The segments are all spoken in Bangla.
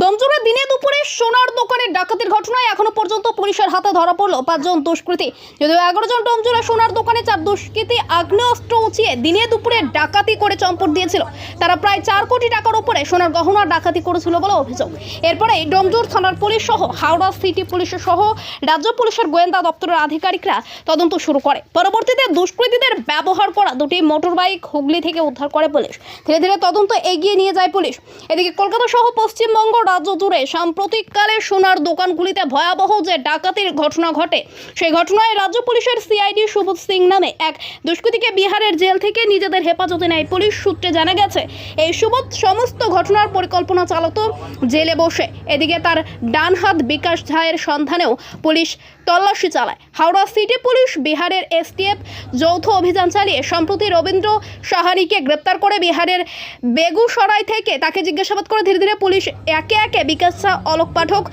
ডোমজুড়ে দিনে দুপুরে সোনার দোকানে ডাকাতির ঘটনায় এখনও পর্যন্ত পুলিশের হাতে ধরা পড়ল পাঁচজন দুষ্কৃতী। যদিও এগারো জন সোনার দোকানে চার দুষ্কৃতী আগ্নেয়াস্ত্র উঁচিয়ে দিনে দুপুরে ডাকাতি করে চম্পট দিয়েছিল। তারা প্রায় চার কোটি টাকার উপরে সোনার গহনা ডাকাতি করেছিল বলে অভিযোগ। এরপরে ডোমজুর থানার পুলিশ সহ হাওড়া সিটি পুলিশের সহ রাজ্য পুলিশের গোয়েন্দা দপ্তরের আধিকারিকরা তদন্ত শুরু করে। পরবর্তীতে দুষ্কৃতীদের ব্যবহার করা দুটি মোটর বাইক হুগলি থেকে উদ্ধার করে পুলিশ। ধীরে ধীরে তদন্ত এগিয়ে নিয়ে যায় পুলিশ। এদিকে কলকাতা সহ পশ্চিমবঙ্গ রাজ্য জুড়ে সাম্প্রতিককালে সোনার দোকানগুলিতে ভয়াবহ যে ডাকাতির ঘটনা ঘটে সেই ঘটনায় রাজ্য পুলিশের সিআইডি সুবোধ সিং নামে এক দুষ্কৃতীকে বিহারের জেল থেকে নিজেদের হেফাজতে নেয় পুলিশ সূত্রে জানা গেছে, এই সুবোধ সমস্ত ঘটনার পরিকল্পনা চালাতো জেলে বসে। এদিকে তার ডান হাত বিকাশ ঝায়ের সন্ধানেও পুলিশ তল্লাশি চালায়। হাওড়া সিটি পুলিশ বিহারের এসটিএফ যৌথ অভিযান চালিয়ে সম্প্রতি রবীন্দ্র সাহানিকে গ্রেপ্তার করে বিহারের বেগুসরাই থেকে তাকে জিজ্ঞাসাবাদ করে ধীরে ধীরে পুলিশ একে একে বিকাশ অলোক পাঠক,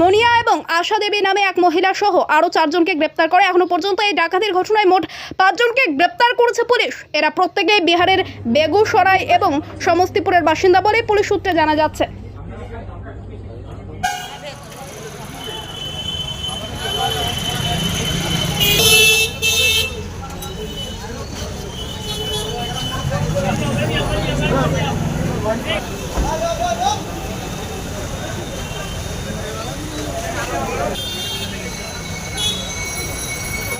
মনিয়া এবং আশা দেবী নামে এক মহিলা সহ আরও চারজনকে গ্রেপ্তার করে। এখনও পর্যন্ত এই ডাকাতির ঘটনায় মোট পাঁচজনকে গ্রেপ্তার করেছে পুলিশ। এরা প্রত্যেকেই বিহারের বেগুসরাই এবং সমস্তিপুরের বাসিন্দা বলে পুলিশ সূত্রে জানা যাচ্ছে।